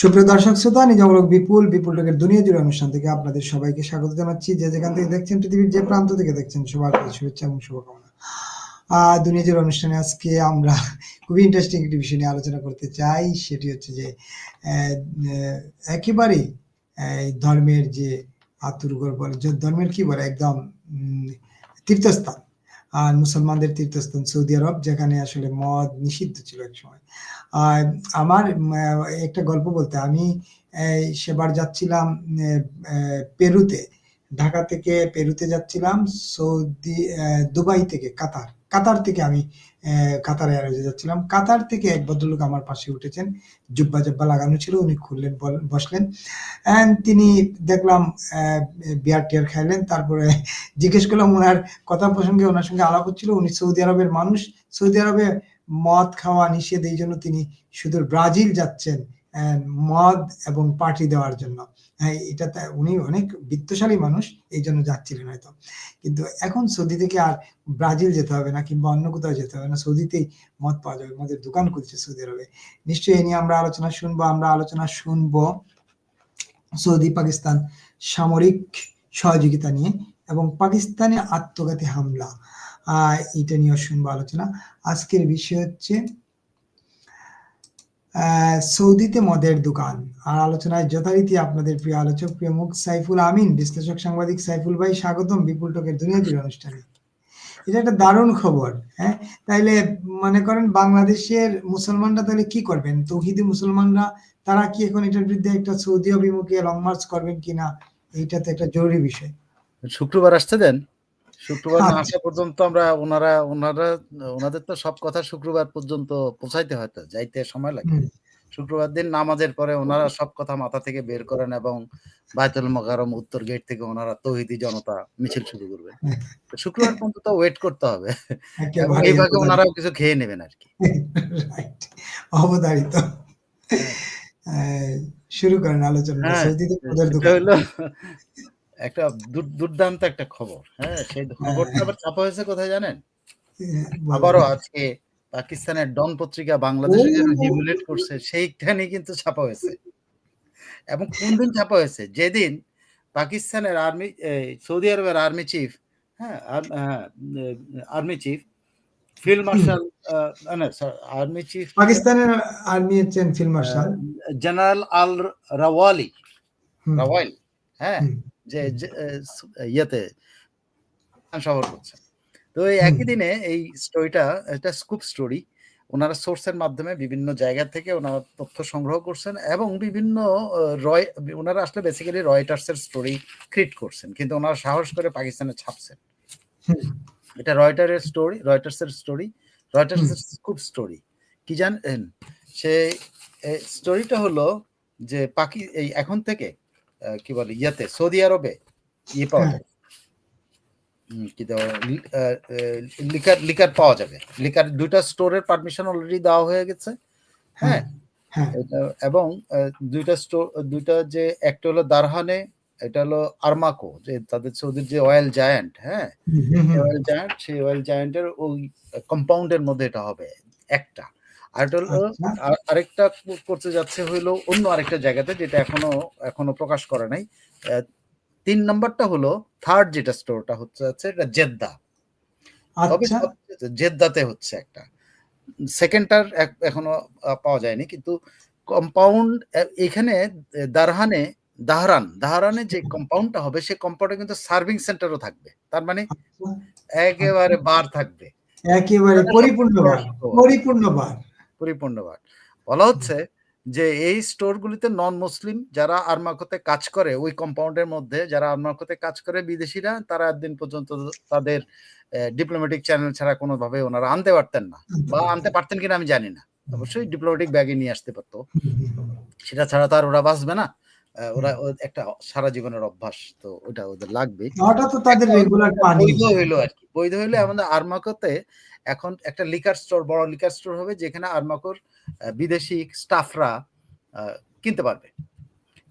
সুপ্রিয় দর্শক শ্রোতা নিজামূলক বিপুল বিপুল টকের দুনিয়া জুড়ে অনুষ্ঠান থেকে আপনাদের সবাইকে স্বাগত জানাচ্ছি। যে যেখান থেকে দেখছেন পৃথিবীর যে প্রান্ত থেকে দেখছেন, সবার শুভেচ্ছা এবং শুভকামনা। দুনিয়া জুড়ে অনুষ্ঠানে আজকে আমরা খুবই ইন্টারেস্টিং একটি বিষয় নিয়ে আলোচনা করতে চাই। সেটি হচ্ছে যে একেবারেই ধর্মের যে আতুরগর বলে, যে ধর্মের কি বলে, একদম তীর্থস্থান। আর মুসলমানদের তীর্থস্থান সৌদি আরব, যেখানে আসলে মদ নিষিদ্ধ ছিল এক সময়। আমার একটা গল্প বলতে, আমি সেবার যাচ্ছিলাম পেরুতে। ঢাকা থেকে পেরুতে যাচ্ছিলাম, সৌদি দুবাই থেকে, কাতার। কাতার থেকে আমি কাতার এয়ারওয়েজে যাচ্ছিলাম। কাতার থেকে এক ভদ্রলোক আমার পাশে উঠেছেন। জুব্বা জব্বা লাগানো ছিল, উনি খুললেন বসলেন। And তিনি দেখলাম বিয়ার টিয়ার খাইলেন। তারপরে জিজ্ঞেস করলাম, ওনার কথা প্রসঙ্গে, ওনার সঙ্গে আলাপ হচ্ছিল? উনি সৌদি আরবের মানুষ? সৌদি আরবে মদ খাওয়া নিষেধ, এই জন্য তিনি শুধু ব্রাজিল যাচ্ছেন মদ এবং পার্টি দেওয়ার জন্য। হ্যাঁ এটা উনি অনেক বিত্তশালী মানুষ, এই জন্য যাচ্ছিলেন হয়তো। কিন্তু এখন সৌদি থেকে আর ব্রাজিল যেতে হবে না, কিংবা অন্য কোথাও যেতে হবে না, সৌদিতেই মদ পাওয়া যাবে, মদের দোকান খুলছে সৌদি আরবে। নিশ্চয়ই এ নিয়ে আমরা আলোচনা শুনব, আমরা আলোচনা শুনব সৌদি পাকিস্তান সামরিক সহযোগিতা নিয়ে এবং পাকিস্তানে আত্মঘাতী হামলা। আহ, এটা নিয়ে শুনব আলোচনা। আজকের বিষয় হচ্ছে সৌদিতে মদের দোকান। আর আলোচনায় যথারীতি আপনাদের প্রিয় আলোচক, প্রিয় মুখ সাইফুল আমিন, বিশ্লেষক সাংবাদিক সাইফুল ভাই, স্বাগতম বিপুল টকের দুনিয়া জুড়ে অনুষ্ঠানে। এটা একটা দারুণ খবর হ্যাঁ? তাইলে মনে করেন বাংলাদেশের মুসলমানরা তাহলে কি করবেন? তৌহিদি মুসলমানরা, তারা কি এখন এটার বিরুদ্ধে একটা সৌদি অভিমুখে লং মার্চ করবেন কিনা? এইটা তো একটা জরুরি বিষয়। শুক্রবার আসতে দেন। শুক্রবার না আচ্ছা। আসা পর্যন্ত আমরা ওনারা ওনারা ওনাদের তো সব কথা শুক্রবার পর্যন্ত পৌঁছাইতে হয়তো যাইতে সময় লাগে। শুক্রবার দিন নামাজের পরে ওনারা সব কথা মাথা থেকে বের করেন এবং বায়তুল মকারম উত্তর গেট থেকে ওনারা তৌহিদি জনতা মিছিল শুরু করবে। হ্যাঁ। শুক্রবার পর্যন্ত তো ওয়েট করতে হবে। এবং একেবারে এই ভাগে ওনারাও কিছু খেয়ে নেবেন আর কি। রাইট অবধারিত। শুরু করেন আলোচনা হ্যাঁ, একটা দুর্দান্ত একটা খবর হ্যাঁ? সেই খবরটা আবার ছাপা হয়েছে কোথায় জানেন? আবারও আজকে পাকিস্তানের ডন পত্রিকা বাংলাদেশে যেন হিমুলেট করছে সেইখানে কিন্তু ছাপা হয়েছে। এবং কোন দিন ছাপা হয়েছে? যেদিন পাকিস্তানের আর্মি সৌদি আরবের আর্মি চিফ হ্যাঁ army chief field marshal army chief পাকিস্তানের আর্মি ফিল্ড মার্শাল। জেনারেল আল রাওয়ালি। রাওয়াল হ্যাঁ। যে ইয়েতে সফর করছে তো এই একই দিনে এই স্টোরিটা এটা স্কুপ স্টোরি। ওনারা সোর্সের মাধ্যমে বিভিন্ন জায়গা থেকে ওনারা তথ্য সংগ্রহ করছেন এবং বিভিন্ন রয় ওনারা আসলে বেসিক্যালি রয়টার্সের স্টোরি ক্রিয়েট করছেন। কিন্তু ওনারা সাহস করে পাকিস্তানে ছাপছেন। এটা রয়টারের স্টোরি রয়টার্সের স্টোরি রয়টার্সের স্কুপ স্টোরি কি জানেন? সে স্টোরিটা হলো যে পাকি এই এখন থেকে কি বলে ইয়াতে সৌদি আরবে? ইয়ে পাওয়া। যাবে। কি লিকার লিকার পাওয়া যাবে। লিকার দুইটা স্টোরের পারমিশন অলরেডি দেওয়া হয়ে গেছে। হ্যাঁ? হ্যাঁ। এবং দুইটা স্টোর দুইটা যে একটা হলো দারহানে এটা হলো আরমাকো যে তাদের সৌদির যে অয়েল জায়ান্ট হ্যাঁ। অয়েল জায়ান্ট সেই অয়েল জায়ান্টের ওই কম্পাউন্ডের মধ্যে এটা হবে একটা। আচ্ছা। আরেকটা করতে যাচ্ছে হইল অন্য আরেকটা জায়গাতে যেটা এখনও এখনও প্রকাশ করে নাই। তিন নাম্বারটা হলো থার্ড যেটা স্টোরটা হচ্ছে হচ্ছে এটা জেদ্দা। তবে আচ্ছা জেদ্দাতে হচ্ছে একটা। সেকেন্ডটার এখনও পাওয়া যায়নি কিন্তু কম্পাউন্ড এখানে দারহানে দাহরান দাহরানে যে কম্পাউন্ডটা হবে সেই কম্পাউন্ডে কিন্তু সার্ভিং সেন্টারও থাকবে। তার মানে আচ্ছা। একেবারে বার থাকবে। একেবারে পরিপূর্ণবার পরিপূর্ণবার পরিপূর্ণবার বলা হচ্ছে যে এই স্টোরগুলিতে নন মুসলিম যারা আরমাকোতে কাজ করে ওই কম্পাউন্ডের মধ্যে যারা আরমাকোতে কাজ করে বিদেশিরা তারা একদিন পর্যন্ত তাদের ডিপ্লোমেটিক চ্যানেল ছাড়া কোনোভাবে ওনারা আনতে পারতেন না। বা আনতে পারতেন কিনা আমি জানি না। অবশ্যই ডিপ্লোমেটিক ব্যাগে নিয়ে আসতে পারতো। সেটা ছাড়া তো আর ওরা বাঁচবে না। ওরা ও- একটা সারা জীবনের অভ্যাস তো ওটা ওদের লাগবে ওটা তো তাদের রেগুলার পানি। বৈধ হইল আর কি। বৈধ হইলে আমাদের আরমাকোতে এখন একটা লিকার স্টোর বড় লিকার স্টোর হবে যেখানে আরমাকোর বিদেশি স্টাফরা কিনতে পারবে।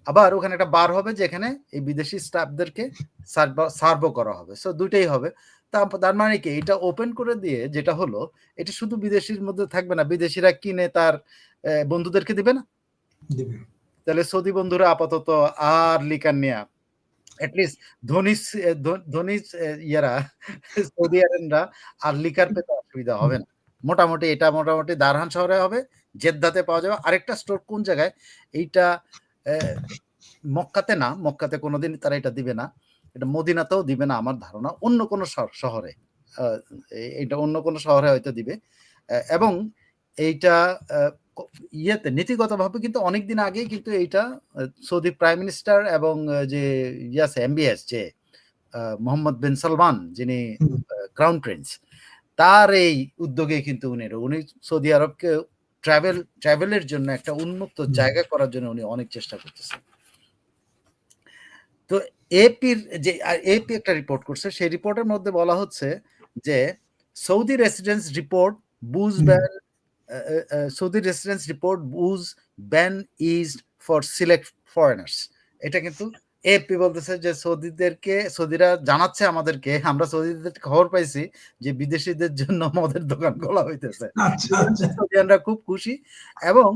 আবার ওখানে একটা বার হবে যেখানে এই বিদেশি স্টাফদেরকে সার্ভও করা হবে। সো দুইটাই হবে। তা- তার মানে কি? এটা ওপেন করে দিয়ে যেটা হলো এটা শুধু বিদেশির মধ্যে থাকবে না বিদেশিরা কিনে তার আহ, বন্ধুদেরকে দিবে না? দিবে। তাহলে সৌদি বন্ধুরা আপাতত আর লিকার নেয়া। এটলিস্ট ধনী ধনী ইয়ারা, সৌদি আরবরা আর লিকার পেতে অসুবিধা হবে না। মোটামুটি এটা মোটামুটি দারহান শহরে হবে, জেদ্দাতে পাওয়া যাবে। আরেকটা স্টোর কোন জায়গায়? এইটা মক্কাতে না, মক্কাতে কোনোদিন তারা এটা দিবে না। এটা মদিনাতেও দিবে না আমার ধারণা। অন্য কোনো শহ- শহরে এটা অন্য কোনো শহরে হয়তো দিবে। এবং এইটা ইয়েতে নীতিগতভাবে কিন্তু অনেকদিন আগেই কিন্তু এইটা সৌদি প্রাইম মিনিস্টার এবং যে ইয়াস এমবিএস যে মোহাম্মদ বিন সালমান যিনি ক্রাউন প্রিন্স তার এই উদ্যোগে কিন্তু উনি উনি সৌদি আরবকে ট্রাভেল ট্রাভেলের জন্য একটা উন্মুক্ত জায়গা করার জন্য উনি অনেক চেষ্টা করতেছেন। তো এপির যে এপি একটা রিপোর্ট করছে সেই রিপোর্টের মধ্যে বলা হচ্ছে যে Saudi residents report booze hmm. Saudi residents report booze ban is for select foreigners. এটা কিন্তু এপি বলতেছে যে সৌদিদেরকে সৌদিরা জানাচ্ছে আমাদেরকে আমরা সৌদিদের খবর পাইছি যে বিদেশিদের জন্য মদের দোকান খোলা হইতেছে। আচ্ছা আচ্ছা। সৌদিয়ানরা খুব খুশি। এবং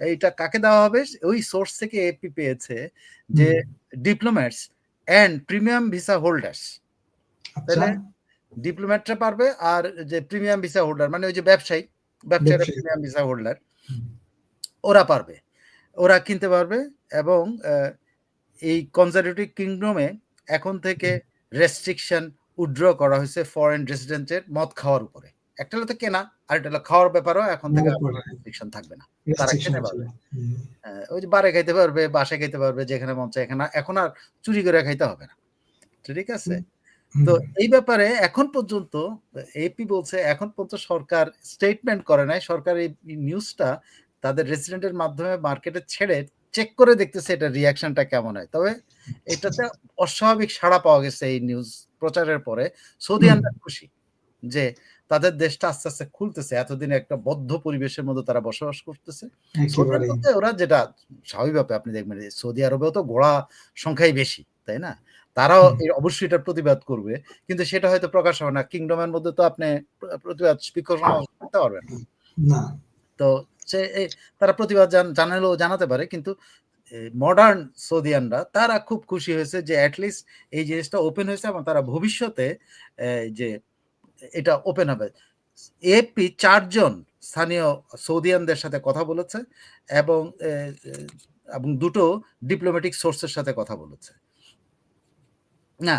এইটা কাকে দেওয়া হবে? ওই সোর্স থেকে এপি পেয়েছে যে diplomats and premium visa holders. আচ্ছা। তাহলে ডিপ্লোম্যাটরা পারবে আর যে প্রিমিয়াম ভিসা হোল্ডার মানে ওই যে ব্যবসায়ী। ব্যবসায়ীরা প্রিমিয়াম ভিসা হোল্ডার ওরা পারবে। ওরা কিনতে পারবে এবং এই কনজারভেটিভ কিংডমে এখন থেকে রেস্ট্রিকশন উড্র করা হয়েছে ফরেন রেসিডেন্টের মদ খাওয়ার উপরে। একটা হলো তো কেনা আর একটা হলো খাওয়ার ব্যাপারেও এখন থেকে রেস্ট্রিকশন থাকবে না। খেতে পারবে। ওই যে বারে খাইতে পারবে বাসায় খাইতে পারবে যেখানে মন চায়। এখানে এখন আর চুরি করে খাইতে হবে না। ঠিক আছে। তো এই ব্যাপারে এখন পর্যন্ত এপি বলছে এখন পর্যন্ত সরকার স্টেটমেন্ট করে নাই। সরকার এই নিউজটা তাদের রেসিডেন্টের মাধ্যমে মার্কেটে ছেড়ে চেক করে দেখতেছে এটা রিয়াকশনটা কেমন হয়। তবে এটাতে অস্বাভাবিক সাড়া পাওয়া গেছে এই নিউজ প্রচারের পরে। সৌদি সৌদিয়ানরা খুশি যে তাদের দেশটা আস্তে আস্তে খুলতেছে। এতদিন একটা বদ্ধ পরিবেশের মধ্যে তারা বসবাস করতেছে। ওরা যেটা স্বাভাবিকভাবে আপনি দেখবেন সৌদি আরবেও তো ঘোড়া সংখ্যাই বেশি। তাই না? তারাও অবশ্যই এটার প্রতিবাদ করবে। কিন্তু সেটা হয়তো প্রকাশ হবে না। কিংডমের মধ্যে তো আপনি প্রতিবাদ করতে পারবেন না। তো সে তারা প্রতিবাদ জান- জানালেও জানাতে পারে। কিন্তু মডার্ন সৌদিয়ানরা তারা খুব খুশি হয়েছে যে অ্যাটলিস্ট এই জিনিসটা ওপেন হয়েছে এবং তারা ভবিষ্যতে যে এটা ওপেন হবে। এপি চারজন স্থানীয় সৌদিয়ানদের সাথে কথা বলেছে এবং এবং দুটো ডিপ্লোম্যাটিক সোর্সের সাথে কথা বলেছে। না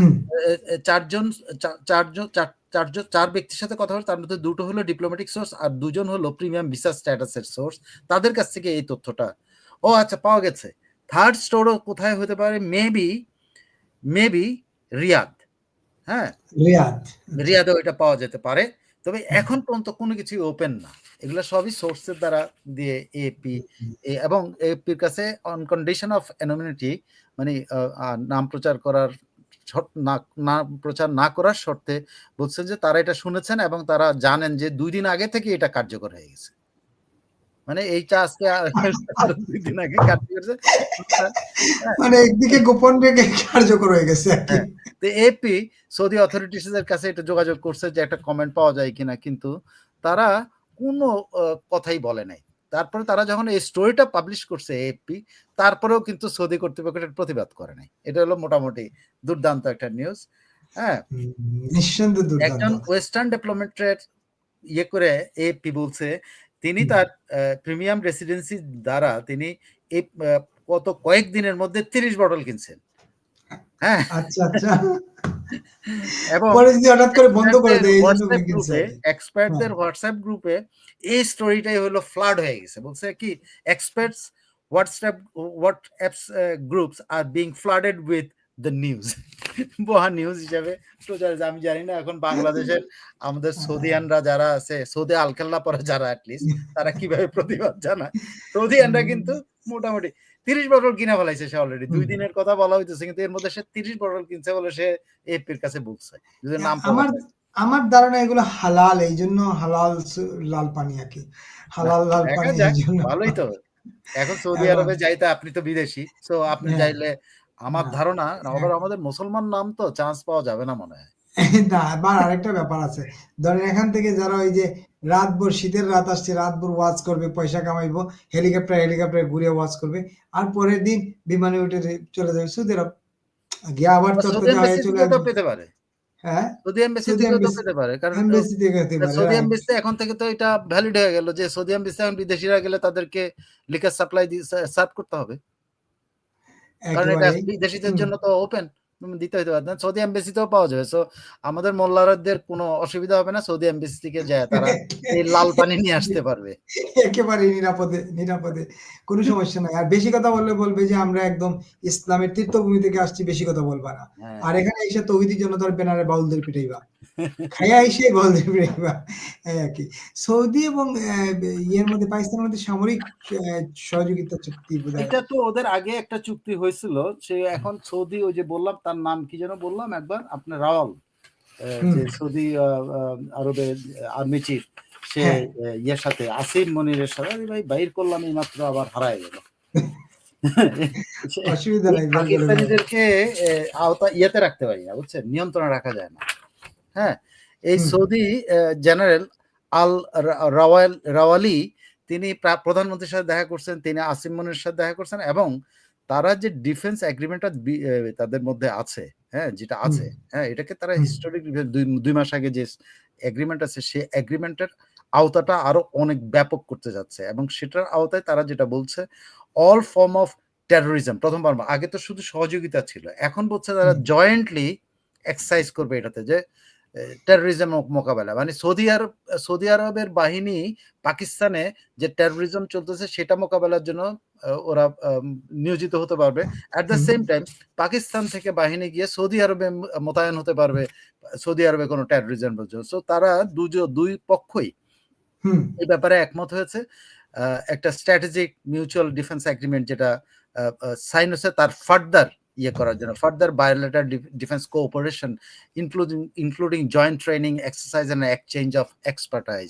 চারজন চারজন চার- চারজন চার ব্যক্তির সাথে কথা হলো তার মধ্যে দুটো হলো ডিপ্লোম্যাটিক সোর্স আর দুজন হলো প্রিমিয়াম ভিসা স্ট্যাটাসের সোর্স তাদের কাছ থেকে এই তথ্যটা। ও আচ্ছা পাওয়া গেছে। থার্ড স্টোরও কোথায় হতে পারে? মেবি মেবি রিয়াদ হ্যাঁ? রিয়াদ রিয়াদে ওইটা পাওয়া যেতে পারে। তবে এখন পর্যন্ত কোনো কিছুই ওপেন না। এগুলো সবই সোর্সের দ্বারা দিয়ে এপি এবং এপির কাছে অন কন্ডিশন অফ অ্যানোমিনিটি মানে নাম প্রচার করার না না প্রচার না করার শর্তে বলছেন যে তারা এটা শুনেছেন এবং তারা জানেন যে দুই দিন আগে থেকে এটা কার্যকর হয়ে গেছে মানে এইটা আজকে দুই দিন আগে কার্যকর মানে একদিকে গোপন রেখে কার্যকর হয়ে গেছে। হ্যাঁ। তো এপি সৌদি অথরিটিস এর কাছে এটা যোগাযোগ করছে যে একটা কমেন্ট পাওয়া যায় কিনা কিন্তু তারা কোনো কথাই বলে নাই তারপরে তারা যখন এই স্টোরিটা পাবলিশ করছে এপি তারপরেও কিন্তু সৌদি কর্তৃপক্ষ এটার প্রতিবাদ করে নাই। এটা হলো মোটামুটি দুর্দান্ত একটা নিউজ হ্যাঁ? একজন ওয়েস্টার্ন ডেভেলপমেন্টের ইয়ে করে এপি বলছে তিনি। তার প্রিমিয়াম রেসিডেন্সি দ্বারা তিনি এই কত কয়েক দিনের মধ্যে তিরিশ বটল কিনছেন। হ্যাঁ? আচ্ছা আচ্ছা। এবং পরে যদি হঠাৎ করে বন্ধ করে দেয়। এক্সপার্টদের হোয়াটসঅ্যাপ গ্রুপে এই স্টোরিটাই হলো ফ্লাড হয়ে গেছে। বলছে কি experts WhatsApp WhatsApp groups R being flooded with the news বহা নিউজ হিসাবে। প্রচার আমি জানি না এখন বাংলাদেশের আমাদের সৌদিয়ানরা যারা আছে সৌদি আলকাল্লা পরে যারা অ্যাটলিস্ট তারা কীভাবে প্রতিবাদ জানায়? সৌদিয়ানরা কিন্তু মোটামুটি তিরিশ বটল কিনা ফেলাইছে সে অলরেডি দুই দিনের কথা বলা হইতেছে কিন্তু এর মধ্যে সে তিরিশ বটল কিনছে বলে সে এপির কাছে বলছে যদি নাম আমার আমার ধারণা এগুলো হালাল এই জন্য হালাল লাল পানি আর কি। হালাল লাল পানি ভালোই তো। এখন সৌদি আরবে যাইতে আপনি তো বিদেশি তো আপনি হ্যাঁ। যাইলে আমার। ধারণা হ্যাঁ। আবার আমাদের মুসলমান নাম তো চান্স পাওয়া যাবে না মনে হয়। না আবার আরেকটা ব্যাপার আছে। ধরেন এখান থেকে যারা ওই যে রাতভর শীতের রাত আসছে রাতভর ওয়াচ করবে পয়সা কামাইবো হেলিকপ্টার হেলিকপ্টার ঘুরে ওয়াচ করবে আর পরের দিন বিমানে উঠে চলে যাবে সৌদি আরব। গিয়ে আবার হয়ে পেতে পারে। হ্যাঁ? সৌদি এমবাসি থেকেও তো পেতে পারে কারণ থেকে সৌদি এমবাসি এখন থেকে তো এটা ভ্যালিড হয়ে গেল যে সৌদি এমবাসি এখন বিদেশিরা গেলে তাদেরকে লিকার সাপ্লাই সার্ভ করতে হবে। কারণ এটা বিদেশিদের জন্য তো ওপেন দিতে হইতে পারে। সৌদি এমবাসিতেও পাওয়া যাবে। সো আমাদের মোল্লারদের কোনো অসুবিধা হবে না সৌদি এমবেসি থেকে যায় তারা এই লাল পানি নিয়ে আসতে পারবে। একেবারে নিরাপদে নিরাপদে। কোনো সমস্যা নাই। আর বেশি কথা বললে বলবে যে আমরা একদম ইসলামের তীর্থভূমি থেকে আসছি বেশি কথা বলবা না। হ্যাঁ। আর এখানে এসে তৌহিদি জনতার ব্যানারে বাউলদের পিটাইবা। খাইয়া এসে এই আর কি। সৌদি এবং ইয়ের মধ্যে পাকিস্তানের মধ্যে সামরিক সহযোগিতা চুক্তি এটা তো ওদের আগে একটা চুক্তি হয়েছিল সে এখন সৌদি ওই যে বললাম তার নাম কি যেন বললাম একবার? আপনার রাওয়াল সৌদি আরবের আর্মি চিফ সে হ্যাঁ। ইয়ের সাথে আসিম মনিরের সাথে ভাই বাইর করলাম এই মাত্র আবার হারায় গেল। অসুবিধা নাই পাকিস্তানিদেরকে আওতা ইয়েতে রাখতে পারি না বুঝছেন? নিয়ন্ত্রণে রাখা যায় না। হ্যাঁ? এই Saudi general Al Rawal Ruwaili তিনি প্রা- প্রধানমন্ত্রীর সাথে দেখা করছেন তিনি আসিম মনির সাথে দেখা করছেন এবং তারা যে ডিফেন্স এগ্রিমেন্টটা তাদের মধ্যে আছে হ্যাঁ যেটা আছে হ্যাঁ এটাকে তারা হিস্টোরিক দুই দুই মাস আগে যে এগ্রিমেন্ট আছে সেই এগ্রিমেন্টের আওতাটা আরও অনেক ব্যাপক করতে যাচ্ছে এবং সেটার আওতায় তারা যেটা বলছে অল ফর্ম অফ টেরোরিজম প্রথমবার আগে তো শুধু সহযোগিতা ছিল এখন বলছে তারা জয়েন্টলি এক্সারসাইজ করবে এটাতে যে টেরোরিজম মোকাবেলা। মানে সৌদি আরব সৌদি আরবের বাহিনী পাকিস্তানে যে টেরোরিজম চলতেছে সেটা মোকাবেলার জন্য ওরা নিয়োজিত হতে পারবে। At the same time Pakistan থেকে বাহিনী গিয়ে সৌদি আরবে মোতায়েন হতে পারবে সৌদি আরবে কোনো টেরোরিজম সো তারা দুজ- দুই পক্ষই এই ব্যাপারে একমত হয়েছে। একটা স্ট্র্যাটেজিক মিউচুয়াল ডিফেন্স এগ্রিমেন্ট যেটা সাইন হচ্ছে তার ফার্দার ইয়ে করার জন্য। Further bilateral defence cooperation including including joint training exercise and exchange of expertise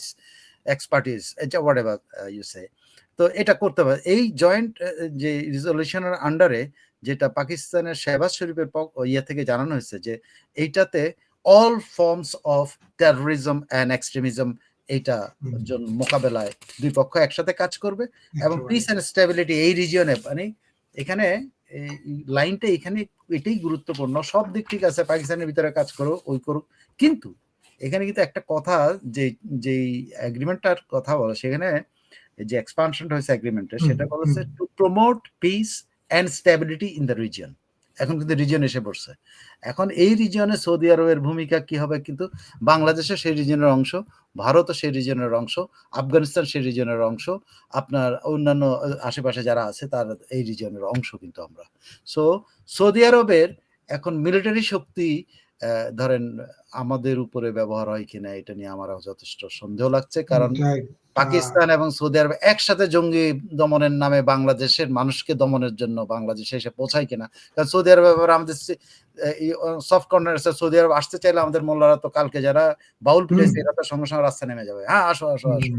expertise এটা হোয়াট এভার ইউ সে তো এটা করতে পারে এই জয়েন্ট যে রিজলিউশনের আন্ডারে যেটা পাকিস্তানের শেহবাজ শরীফের ইয়ে থেকে জানানো হয়েছে যে এইটাতে all forms of terrorism and extremism এইটা জন্য মোকাবেলায় দুই পক্ষ একসাথে কাজ করবে এবং পিস অ্যান্ড স্টেবিলিটি এই রিজিয়নে মানে এখানে লাইনটা এখানে এটাই গুরুত্বপূর্ণ সব দিক ঠিক আছে পাকিস্তানের ভিতরে কাজ করো ওই করুক। কিন্তু এখানে কিন্তু একটা কথা যে যেই অ্যাগ্রিমেন্টটার কথা বলো সেখানে যে এক্সপানশনটা হয়েছে অ্যাগ্রিমেন্টে সেটা বলেছে হচ্ছে to promote peace and stability in the region এখন কিন্তু রিজিয়ন এসে পড়ছে। এখন এই রিজিয়নে সৌদি আরবের ভূমিকা কি হবে কিন্তু বাংলাদেশও সেই রিজিয়নের অংশ, ভারতও সেই রিজিয়নের অংশ, আফগানিস্তান সেই রিজিয়নের অংশ, আপনার অন্যান্য আশেপাশে যারা আছে তার এই রিজিয়নের অংশ কিন্তু আমরা। সো সৌদি আরবের এখন মিলিটারি শক্তি ধরেন আমাদের উপরে ব্যবহার হয় কিনা এটা নিয়ে আমার যথেষ্ট সন্দেহ লাগছে, কারণ পাকিস্তান এবং সৌদি আরব একসাথে জঙ্গি দমনের নামে বাংলাদেশের মানুষকে দমনের জন্য বাংলাদেশে এসে পৌঁছায় কিনা? কারণ সৌদি আরব এবার আমাদের সফট কর্নার সৌদি আরব আসতে চাইলে আমাদের মোল্লারা তো কালকে যারা বাউল হুম। এরা তো সঙ্গে সঙ্গে রাস্তা নেমে যাবে। হ্যাঁ আসো আসো আসো।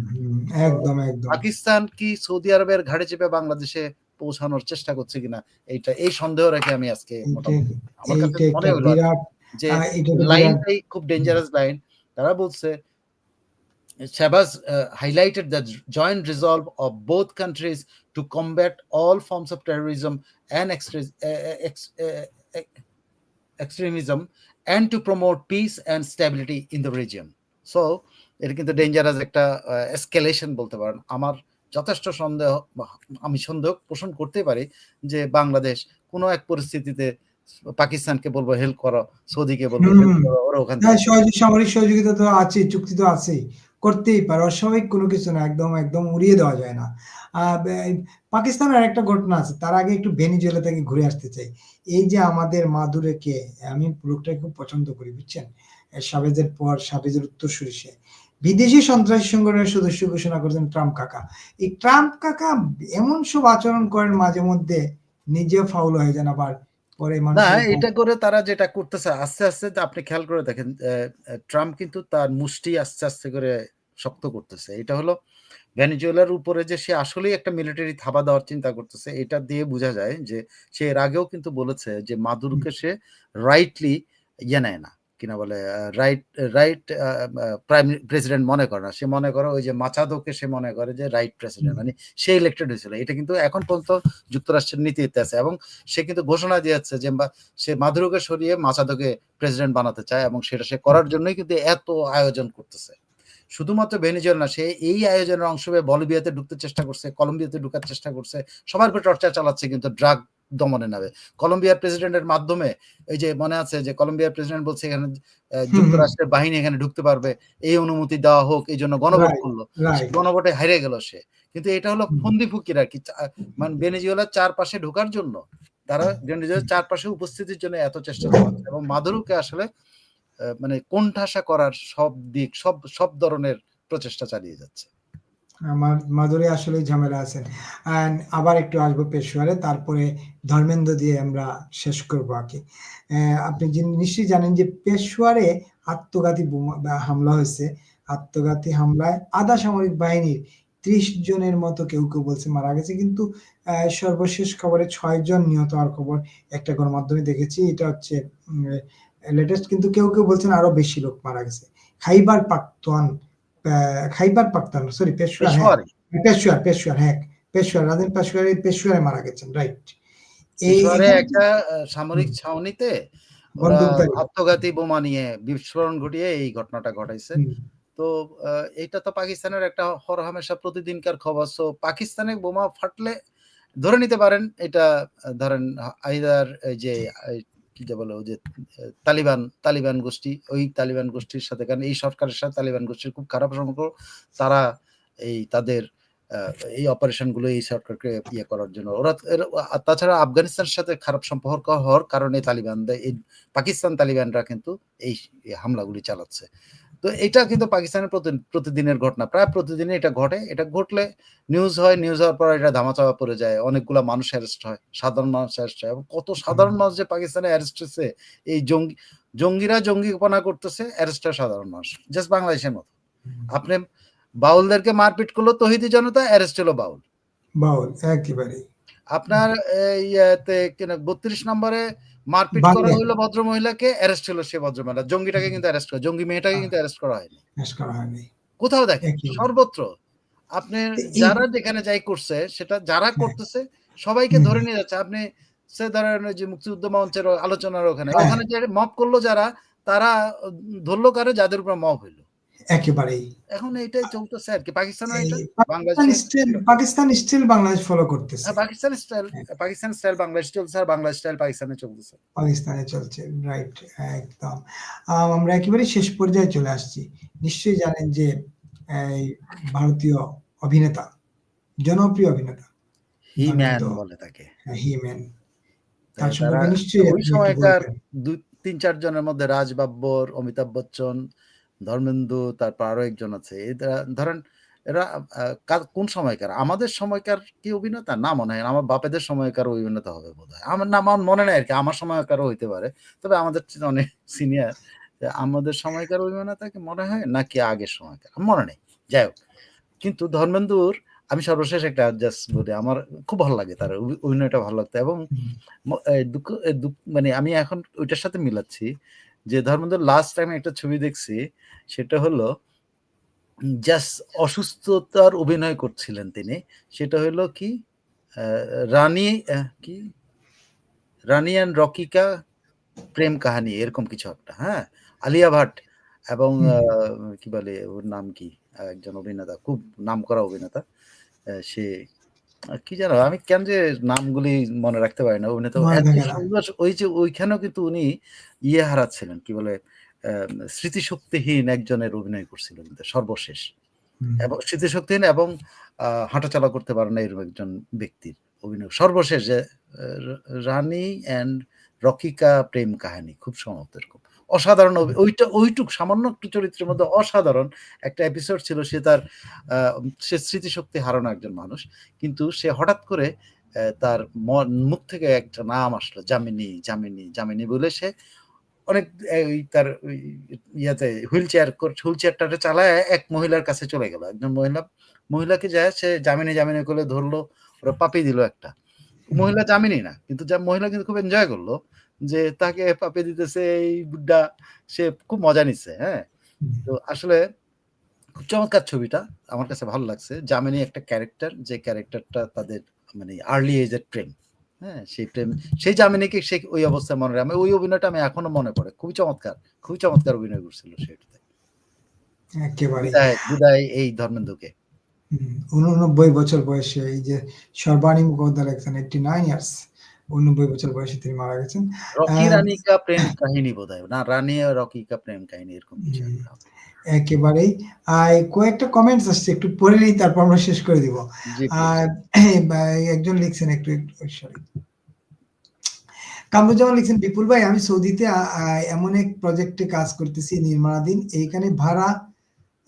একদম একদম। পাকিস্তান কি সৌদি আরবের ঘাড়ে চেপে বাংলাদেশে পৌঁছানোর চেষ্টা করছে কিনা এইটা এই সন্দেহ রেখে আমি আজকে আমার কাছে মনে হলো যে লাইনটাই খুব ডেঞ্জারাস লাইন তারা বলছে Shabazz uh, highlighted the joint resolve of both countries to combat all forms of terrorism and extre- uh, ex- uh, ex- extremism and to promote peace and stability in the region. So এটা কিন্তু dangerous একটা escalation বলতে পারেন আমার যথেষ্ট সন্দেহ আমি সন্দেহ পোষণ করতে পারি যে বাংলাদেশ কোনো এক পরিস্থিতিতে পাকিস্তানকে বলব হেল্প করো সৌদিকে বলব ওরা ওখান হ্যাঁ সামরিক সহযোগিতা তো আছে চুক্তি তো আছেই করতেই পারে, অস্বাভাবিক কোনো কিছু না, একদম একদম উড়িয়ে দেওয়া যায় না। পাকিস্তানের একটা ঘটনা আছে, তার আগে একটু ভেনিজুয়েলা থেকে ঘুরে আসতে চাই। এই যে আমাদের মাদুরেকে, আমি লোকটাকে খুব পছন্দ করি, বুঝছেন? সাবেজের পর সাবেজের উত্তরসূরি সে বিদেশি সন্ত্রাসী সংগঠনের সদস্য ঘোষণা করেছেন ট্রাম্প কাকা। এই ট্রাম্প কাকা এমন সব আচরণ করেন মাঝে মধ্যে, নিজেও ফাউল হয়ে যান আবার। না এটা করে তারা যেটা করতেছে আস্তে আস্তে আপনি খেয়াল করে দেখেন ট্রাম্প কিন্তু তার মুষ্টি আস্তে আস্তে করে শক্ত করতেছে। এটা হলো ভেনেজুয়েলার উপরে যে সে আসলেই একটা মিলিটারি থাবা দেওয়ার চিন্তা করতেছে এটা দিয়ে বোঝা যায় যে সে এর আগেও কিন্তু বলেছে যে মাদুরকে সে রাইটলি ইয়ে নেয় না। কিনা বলে রাইট রাইট প্রাইম প্রেসিডেন্ট মনে করে না। সে মনে করে ওই যে মাচাদোকে সে মনে করে যে রাইট প্রেসিডেন্ট মানে সে ইলেক্টেড হয়েছিল। এটা কিন্তু এখন পর্যন্ত যুক্তরাষ্ট্রের নীতিতে আছে এবং সে কিন্তু ঘোষণা দিয়েছে যে সে মাদুরোকে সরিয়ে মাচাদোকে প্রেসিডেন্ট বানাতে চায় এবং সেটা সে করার জন্যই কিন্তু এত আয়োজন করতেছে। শুধুমাত্র ভেনিজুয়েলা না সে এই আয়োজনের অংশ হয়ে বলিভিয়াতে ঢুকতে চেষ্টা করছে কলম্বিয়াতে ঢুকার চেষ্টা করছে। সবার উপর চর্চা চালাচ্ছে কিন্তু ড্রাগ দমনে নামে। কলম্বিয়ার প্রেসিডেন্টের মাধ্যমে এই যে মনে আছে যে কলম্বিয়ার প্রেসিডেন্ট বলছে এখানে যুক্তরাষ্ট্রের বাহিনী এখানে ঢুকতে পারবে এই অনুমতি দেওয়া হোক এই জন্য গণভোট করল। গণভোটে হেরে গেল সে। কিন্তু এটা হলো ফন্দি ফুকির আর কি। মানে ভেনেজুয়েলার চারপাশে ঢোকার জন্য তারা ভেনেজুয়েলার চারপাশে উপস্থিতির জন্য এত চেষ্টা চালাচ্ছে এবং মাদুরুকে আসলে আহ, মানে কোণঠাসা করার সব দিক সব সব ধরনের প্রচেষ্টা চালিয়ে যাচ্ছে। আমার মাধুরী আসলে ঝামেলা And আবার একটু আসব পেশোয়ারে তারপরে ধর্মেন্দ্র দিয়ে আমরা শেষ করব কি। আপনি নিশ্চয়ই জানেন যে পেশোয়ারে আত্মঘাতী হামলা হয়েছে। আত্মঘাতী হামলায় আধা সামরিক বাহিনীর ত্রিশ জনের মতো কেউ কেউ বলছে মারা গেছে। কিন্তু সর্বশেষ খবরে ছয় জন নিহত হওয়ার খবর একটা গণমাধ্যমে দেখেছি। এটা হচ্ছে লেটেস্ট কিন্তু কেউ কেউ বলছেন আরও বেশি লোক মারা গেছে। খাইবার আহ, খাইবার পাখতান সরি পেশোয়ার পেশোয়ারে পেশোয়ার হ্যাঁ পেশোয়ার রাজেন পেশোয়ারে পেশোয়ারে মারা গেছেন রাইট এই একটা সামরিক ছাউনিতে আত্মঘাতী বোমা নিয়ে বিস্ফোরণ ঘটিয়ে এই ঘটনাটা ঘটাইছে। তো এটা তো পাকিস্তানের একটা হরহামেশা প্রতিদিনকার খবর। সো পাকিস্তানে বোমা ফাটলে ধরে নিতে পারেন এটা ধরেন আইদার যে কি যে বলে, ওই যে তালিবান তালিবান গোষ্ঠী, ওই তালিবান গোষ্ঠীর সাথে, কারণ এই সরকারের সাথে তালিবান গোষ্ঠীর খুব খারাপ সম্পর্ক, তারা এই তাদের এই অপারেশনগুলো এই সরকারকে ইয়ে করার জন্য। ওরা তাছাড়া আফগানিস্তানের সাথে খারাপ সম্পর্ক হওয়ার কারণে তালিবান এই পাকিস্তান তালিবানরা কিন্তু এই হামলাগুলি চালাচ্ছে। তো এটা কিন্তু পাকিস্তানের প্রতি- প্রতিদিনের ঘটনা। প্রায় প্রতিদিনে এটা ঘটে। এটা ঘটলে নিউজ হয় নিউজ হওয়ার পর এটা ধামাচাপা পড়ে যায়। অনেকগুলা মানুষ অ্যারেস্ট হয় সাধারণ মানুষ অ্যারেস্ট হয়। এবং কত সাধারণ মানুষ যে পাকিস্তানে অ্যারেস্ট হচ্ছে এই জঙ্গি জঙ্গিরা জঙ্গিপনা করতেছে অ্যারেস্ট হয় সাধারণ মানুষ। জাস্ট বাংলাদেশের মতো। আপনি বাউলদেরকে মারপিট করল তহিদি জনতা অ্যারেস্ট হলো বাউল। বাউল একেবারে আপনার ইয়েতে বত্রিশ নম্বরে মারপিট করা। হলো ভদ্র মহিলাকে অ্যারেস্ট হলো সে ভদ্রমহিলা। জঙ্গিটাকে কিন্তু অ্যারেস্ট করা জঙ্গি মেয়েটাকে কিন্তু অ্যারেস্ট করা হয়নি। শেষ করা হয়নি। কোথাও দেখেন সর্বত্র। আপনি যারা যেখানে যাই করছে সেটা যারা হ্যাঁ। করতেছে সবাইকে ধরে নিয়ে যাচ্ছে। আপনি সে ধরেন যে মুক্তিযুদ্ধ মঞ্চের আলোচনার ওখানে হ্যাঁ। ওখানে যে মব করল যারা তারা ধরলো কারে যাদের উপর মপ হইল। একেবারেই। এখন এইটাই চলতেছে আর কি। পাকিস্তানে এটা? পাকিস্তান বাংলাদেশে still Pakistan still Bangladesh follow করতেছে। হ্যাঁ, পাকিস্তান স্টাইল পাকিস্তান স্টাইল বাংলাদেশ চলছে আর বাংলাদেশ স্টাইল পাকিস্তানে চলতেছে। পাকিস্তানে চলছে রাইট একদম। আমরা একেবারে শেষ পর্যায়ে চলে আসছি। নিশ্চয়ই জানেন যে এই ভারতীয় অভিনেতা জনপ্রিয় অভিনেতা হি ম্যান বলে তাকে। হিমেন তার তারা সম্পর্কে নিশ্চয়ই ওই সময়কার দুই তিন চার জনের মধ্যে রাজ বাব্বর অমিতাভ বচ্চন ধর্মেন্দু তারপর আরও একজন আছে। এরা ধরেন এরা কোন সময়কার? আমাদের সময়কার কি অভিনেতা? না মনে হয়। আমার বাপেদের সময়কার অভিনেতা হবে বোধ হয় আমার না আমার মনে নেই আর কি। আমার সময়কারও হইতে পারে। তবে আমাদের অনেক সিনিয়র আমাদের সময়কার অভিনেতা কি মনে হয়? নাকি আগের সময়কার? মনে নেই। যাই হোক। কিন্তু ধর্মেন্দুর আমি সর্বশেষ একটা জাস্ট বলি আমার খুব ভালো লাগে তার অভিনয়টা ভালো লাগতো। এবং মানে আমি এখন ওইটার সাথে মিলাচ্ছি। যে ধর্মেন্দ্র লাস্ট টাইম একটা ছবি দেখছি সেটা হলো জাস্ট অসুস্থতার অভিনয় করছিলেন তিনি। সেটা হলো কি? রানী কি? রানী অ্যান্ড রকিকা প্রেম কাহানি এরকম কিছু একটা হ্যাঁ? আলিয়া ভাট এবং কি বলে ওর নাম কি? একজন অভিনেতা খুব নাম করা অভিনেতা সে কি জানো? আমি কেন যে নামগুলি মনে রাখতে পারি না অভিনেতা ওই যে ওইখানেও কিন্তু উনি ইয়ে হারাচ্ছিলেন কি বলে স্মৃতিশক্তিহীন একজনের অভিনয় করছিল কিন্তু সর্বশেষ। এবং স্মৃতিশক্তিহীন এবং আহ, হাঁটাচলা করতে পারে না এরকম একজন ব্যক্তির অভিনয়। সর্বশেষ যে রানী অ্যান্ড রকিকা প্রেম কাহিনী খুব সমাপ্ত এরকম অসাধারণ ওইটা, ওইটুক, সামান্য একটু চরিত্রের মধ্যে অসাধারণ একটা এপিসোড ছিল সে তার সে স্মৃতিশক্তি হারানো একজন মানুষ। কিন্তু সে হঠাৎ করে তার মুখ থেকে একটা নাম আসলো জামিনী জামিনী জামিনী বলে সে অনেক তার ইয়াতে হুইল চেয়ার হুইল চেয়ারটা চালায় এক মহিলার কাছে চলে গেল। একজন মহিলা, মহিলাকে যায় সে জামিনে জামিনে করে ধরলো, ওরা পাপি দিল একটা। মহিলা জামিনই না, কিন্তু মহিলা কিন্তু খুব এনজয় করল। যে তাকে পাপে দিতেছে এই বুড্ডা সে খুব মজা নিচ্ছে হ্যাঁ? তো আসলে খুব চমৎকার ছবিটা আমার কাছে ভালো লাগছে। জামিনী একটা ক্যারেক্টার যে ক্যারেক্টারটা তাদের মানে আর্লি এজের প্রেম হ্যাঁ? সেই প্রেম সেই জামিনীকে সে ওই অবস্থায় মনে রাখে। ওই অভিনয়টা আমি এখনও মনে পড়ে। খুবই চমৎকার খুবই চমৎকার অভিনয় করছিল সেটাতে একেবারে বিদায় বিদায় এই ধর্মেন্দ্রকে উননব্বই বছর বয়সে এই যে সর্বাণী মুখোপাধ্যায় একজন এইটটি নাইন ইয়ার্স উননব্বই বছর বয়সে তিনি মারা গেছেন। রকি রানী কা প্রেম কাহিনী না রানী আর রকি কা প্রেম কাহিনী এরকম কিছু। একেবারেই। আর কয়েকটা কমেন্টস আসছে একটু পড়ে নিই তারপর আমরা শেষ করে দিব। আর একজন লিখছেন একটু সরি কামরুজ্জামান লিখছেন বিপুল ভাই আমি সৌদিতে এমন এক প্রজেক্টে কাজ করতেছি নির্মাণাধীন। এইখানে ভাড়া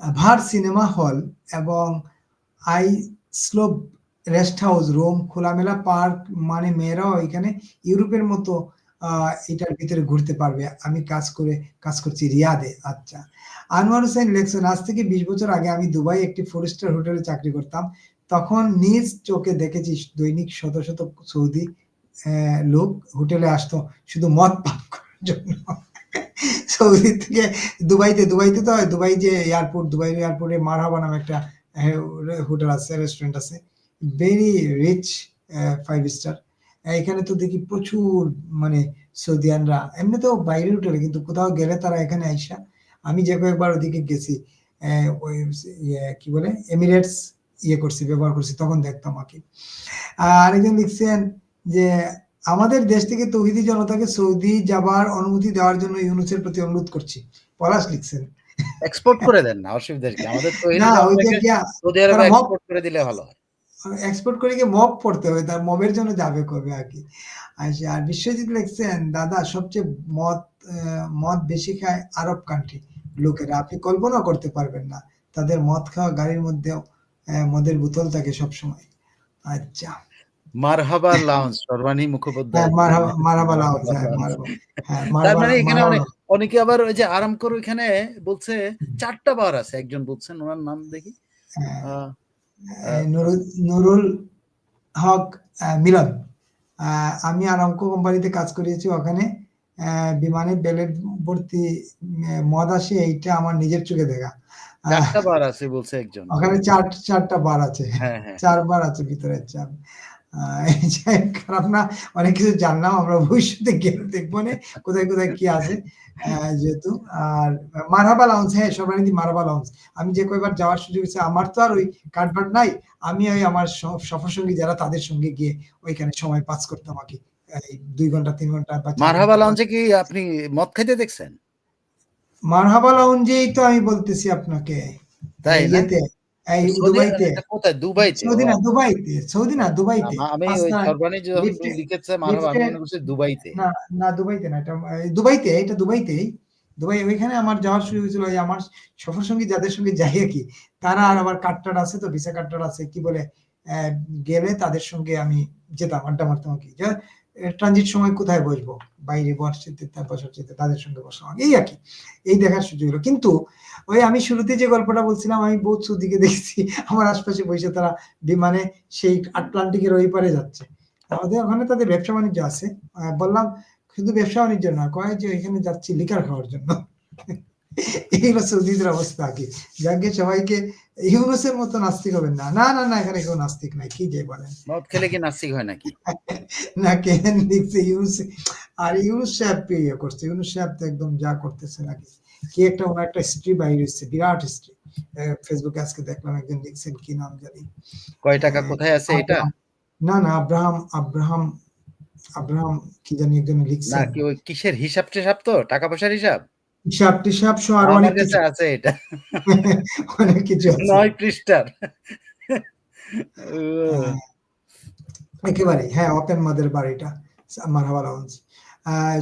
ভার সিনেমা হল এবং আই স্লোপ রেস্ট হাউস, রুম, খোলামেলা পার্ক মানে মেয়েরাও এখানে ইউরোপের মতো এটার ভিতরে ঘুরতে পারবে। আমি কাজ করে, কাজ করছি রিয়াদে আচ্ছা। আনোয়ার হোসেন লেখছেন, আজ থেকে বিশ বছর আগে আমি দুবাই একটি ফোর স্টার হোটেলে চাকরি করতাম। তখন নিজ চোখে দেখেছি দৈনিক শত শত সৌদি লোক হোটেলে আসতো শুধু মদ পান করার জন্য। সৌদি থেকে দুবাইতে দুবাইতে তো হয়, দুবাই যে এয়ারপোর্ট, দুবাই এয়ারপোর্টে মারহাবা নামে একটা হোটেল আছে, রেস্টুরেন্ট আছে। ভেরি রিচ ফাইভ স্টার এখানে তো দেখি প্রচুর মানে সৌদিয়ানরা। এমনি তো বাইরে হোটেলে কিন্তু কোথাও গেলে তারা এখানে আইসা। আমি যে কয়েকবার ওদিকে গেছি ওই ইয়ে কি বলে এমিরেটস ইয়ে করছি ব্যবহার করছি তখন দেখতাম আর কি। আর আরেকজন লিখছেন যে আমাদের দেশ থেকে তৌহিদি জনতাকে সৌদি যাবার অনুমতি দেওয়ার জন্য ইউনুসের প্রতি অনুরোধ করছি। পলাশ লিখছেন। এক্সপোর্ট করে দেন না অসুবিধা কি? আমাদের তো না ওই যে গিয়া সৌদি আরবে এক্সপোর্ট করে দিলে ভালো হয়। এক্সপোর্ট করে গিয়ে মব পড়তে হবে তার মবের জন্য যাবে কবে আর কি? আর বিশ্বজিৎ লিখছেন দাদা সবচেয়ে মদ মদ বেশি খায় আরব কান্ট্রি লোকেরা। আপনি কল্পনা করতে পারবেন না। তাদের মদ খাওয়া গাড়ির মধ্যেও আহ, মদের বোতল থাকে সবসময়। আচ্ছা। মারহাবা লাউঞ্জ সর্বাণী মুখোপাধ্যায়। হ্যাঁ মারহাবা লাউজ, হ্যাঁ হ্যাঁ তার মানে এখানে অনেক অনেকে আবার ওই যে আরাম করো এখানে বলছে চারটা বার আছে একজন বলছেন ওনার নাম দেখি। নুরুল হক মিলন। আমি আরামকো কোম্পানিতে কাজ করিয়েছি ওখানে। বিমানে বেলের ভর্তি মদ আসে এইটা আমার নিজের চোখে দেখা। চারটা বার আছে বলছে একজন। ওখানে চার চারটা বার আছে। চার বার আছে ভিতরে যে খারাপ না অনেক কিছু জানলাম আমরা ভবিষ্যতে গেলে দেখব না কোথায় কোথায় কি আছে যেহেতু। আর মারহাবা লাউন্স হ্যাঁ সবাই মারহাবা লাউন্স আমি যে কয়বার যাওয়ার সুযোগ হয়েছে আমার তো আর ওই কার্ডবার্ড নাই। আমি ওই আমার সব সফর সঙ্গী যারা তাদের সঙ্গে গিয়ে ওইখানে সময় পাস করতাম আর কি দুই ঘণ্টা তিন ঘণ্টা মারহাবা ঘণ্টা। কি আপনি মদ খাইতে দেখছেন? মারহাবা লাউঞ্জেই তো আমি বলতেছি আপনাকে তাই এই দুবাইতে। এটা কোথায়? দুবাইতে? সৌদি না দুবাইতে সৌদি না দুবাইতে। আমি ওই পাঁচটা- যখন লিখেছে মারহাবা আমি লিফটে- দুবাইতে। না না দুবাইতে না এটা দুবাইতে এটা দুবাইতেই। দুবাই ওইখানে আমার যাওয়ার সুযোগ হয়েছিল ওই আমার সফর সঙ্গী যাদের সঙ্গে যাই আর কি তারা আর আবার কার্ডটার আছে তো ভিসা কার্ডটার আছে কি বলে আহ, গেলে তাদের সঙ্গে আমি যেতাম আড্ডা মারতাম আর কি। ট্রানজিট সময় কোথায় বসবো? বাইরে তার বসার চেয়ে তাদের সঙ্গে বসলাম এই আর কি এই দেখার সুযোগ হলো। কিন্তু ওই আমি শুরুতে যে গল্পটা বলছিলাম আমি বহুত সৌদিকে দেখছি। আমার আশপাশে বসে তারা বিমানে সেই আটলান্টিকের ওই পারে যাচ্ছে। আমাদের ওখানে তাদের ব্যবসা বাণিজ্য আছে। বললাম শুধু ব্যবসা বাণিজ্য না কয় যে এখানে যাচ্ছি লিকার খাওয়ার জন্য। এইগুলো সৌদিদের অবস্থা কি যাকে সবাইকে ইউনুসের মতো নাস্তিক হবেন না। না না না এখানে কেউ নাস্তিক নাই কি যে বলেন। মদ খেলে কি নাস্তিক হয় নাকি? না কেন দেখছে ইউনুস? আর ইউনুস সাহেব কে ইয়ে করছে। ইউনুস সাহেব তো একদম যা করতেছে নাকি। কি একটা ওনার একটা হিস্ট্রি বাইরে হচ্ছে বিরাট হিস্ট্রি ফেসবুকে আজকে দেখলাম একজন লিখছেন কি নাম জানি। কয় টাকা কোথায় আছে এটা? না না আব্রাহাম আব্রাহাম আব্রাহাম কি জানি একজন লিখছেন। না কি ওই কিসের হিসাব টিসাব তো? টাকা পয়সার হিসাব? হিসাব টিসাব সহ আরও অনেক কিছু আছে এটা। অনেক কিছু আছে। নয় পৃষ্ঠার। হ্যাঁ, একেবারে হ্যাঁ ওপেন মাদের বাড়িটা মারহাবা লঞ্চ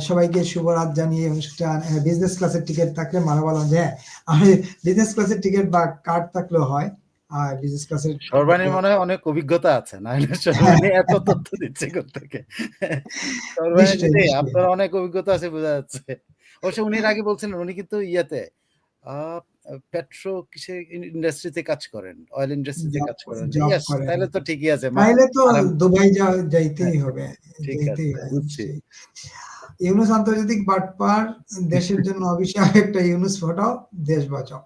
সবাইকে শুভরাত জানিয়ে অনুষ্ঠান বিজনেস ক্লাসের টিকিট থাকলে মারহাবা লঞ্চ যে আমি বিজনেস ক্লাসের টিকিট বা কার্ড থাকলেও হয় আর বিজনেস ক্লাসের সর্বাণীর মনে হয় অনেক অভিজ্ঞতা আছে না সর্বাণী এত তথ্য দিচ্ছে থেকে সর্বাণী। আপনার অনেক অভিজ্ঞতা আছে বোঝা যাচ্ছে। অবশ্য উনি আগে বলছিলেন উনি কিন্তু ইয়াতে পেট্রো কিসের ইন্ডাস্ট্রিতে কাজ করেন? অয়েল ইন্ডাস্ট্রিতে কাজ করেন। তাইলে তো ঠিকই আছে। মা তাইলে তো দুবাই যাইতেই হ্যাঁ, হবে। বুঝছি। সেই। আন্তর্জাতিক বাটপার, দেশের জন্য অভিশাপ একটা ইউনূস ফটো, দেশ বাঁচাও।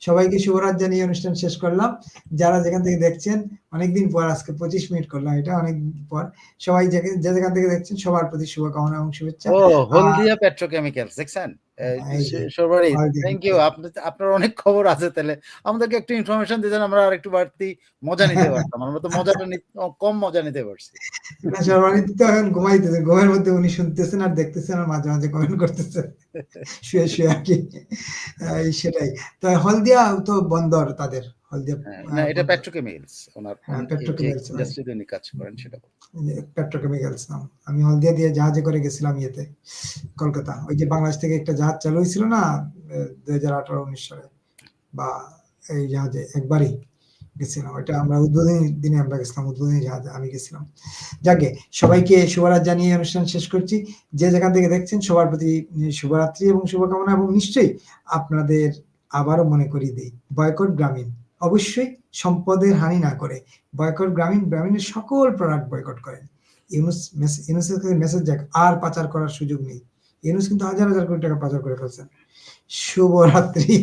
সবাইকে শুভরাত জানিয়ে অনুষ্ঠান শেষ করলাম। যারা যেখান থেকে দেখছেন, অনেকদিন পর আজকে 25 মিনিট করলাম এটা অনেক পর। সবাই যে যেখান থেকে দেখছেন সবার প্রতি শুভকামনা এবং শুভেচ্ছা। হলদিয়া পেট্রোকেমিক্যালস দেখছেন? সবারই থ্যাংক ইউ। আপনার অনেক খবর আছে তাহলে আমাদেরকে একটু ইনফরমেশন দিতেন আমরা আরেকটু বাড়তি মজা নিতে পারতাম। আমরা তো মজাটা কম মজা নিতে পারছি। না তো এখন ঘুমাইতেছে। ঘুমের মধ্যে উনি শুনতেছেন আর দেখতেছেন আর মাঝে, মাঝে কমেন্ট করতেছেন। শুয়ে, শুয়ে আর কি সেটাই। তো হলদিয়া তো বন্দর তাদের। হলদিয়া হ্যাঁ, না এটা পেট্রোকেমিক্যালস। হ্যাঁ, উনি যে পেট্রোকেমিক্যালস ইন্ডাস্ট্রিতে উনি কাজ করেন সেটা পেট্রোকেমিক্যালস নাম। আমি হলদিয়া দিয়ে জাহাজে করে গেছিলাম ইয়েতে, কলকাতা। ওই যে বাংলাদেশ থেকে একটা জাহাজ চালু হয়েছিল না? এ ২০১৮-১৯ সালে বা এই জাহাজে একবারই গেছিলাম। ওইটা আমরা উদ্বোধনী দিনে আমরা গেছিলাম। উদ্বোধনী জাহাজে আমি গেছিলাম। যাকগে সবাইকে শুভরাত জানিয়ে অনুষ্ঠান শেষ করছি। যে যেখান থেকে দেখছেন সবার প্রতি শুভরাত্রি এবং শুভকামনা এবং নিশ্চয়ই আপনাদের আবারও মনে করিয়ে দেই, বয়কট গ্রামীণ। অবশ্যই সম্পদের হানি না করে বয়কট গ্রামীণ, গ্রামীণের সকল প্রোডাক্ট বয়কট করেন। ইউনূস ইউনূসের কাছে মেসেজ যাক আর পাচার করার সুযোগ নেই। ইউনূস কিন্তু হাজার, হাজার কোটি টাকা পাচার করে ফেলছেন। শুভরাত্রি।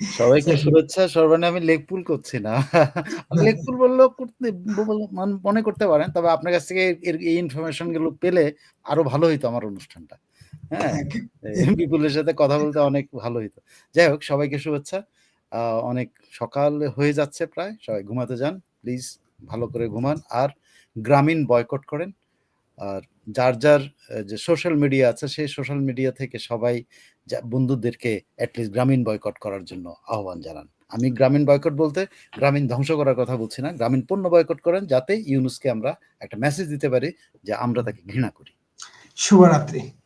সবাইকে শুভেচ্ছা। সর্বাণে আমি লেগ পুল করছি না। লেগ পুল বললেও করতে মনে করতে পারেন। তবে আপনার কাছ থেকে এর এই ইনফরমেশনগুলো পেলে আরও ভালো হইতো আমার অনুষ্ঠানটা। হ্যাঁ? বিপুলের সাথে কথা বলতে অনেক ভালো হইতো। যাই হোক সবাইকে শুভেচ্ছা। অনেক সকাল হয়ে যাচ্ছে প্রায়। সবাই ঘুমাতে যান। প্লিজ ভালো করে ঘুমান। আর গ্রামীণ বয়কট করেন। আর যার, যার যে সোশ্যাল মিডিয়া আছে সেই সোশ্যাল মিডিয়া থেকে সবাই বন্ধুদেরকে অ্যাটলিস্ট গ্রামীণ বয়কট করার জন্য আহ্বান জানান। আমি গ্রামীণ বয়কট বলতে গ্রামীণ ধ্বংস করার কথা বলছি না। গ্রামীণ পণ্য বয়কট করেন যাতে ইউনুসকে আমরা একটা মেসেজ দিতে পারি যে আমরা তাকে ঘৃণা করি। শুভরাত্রি।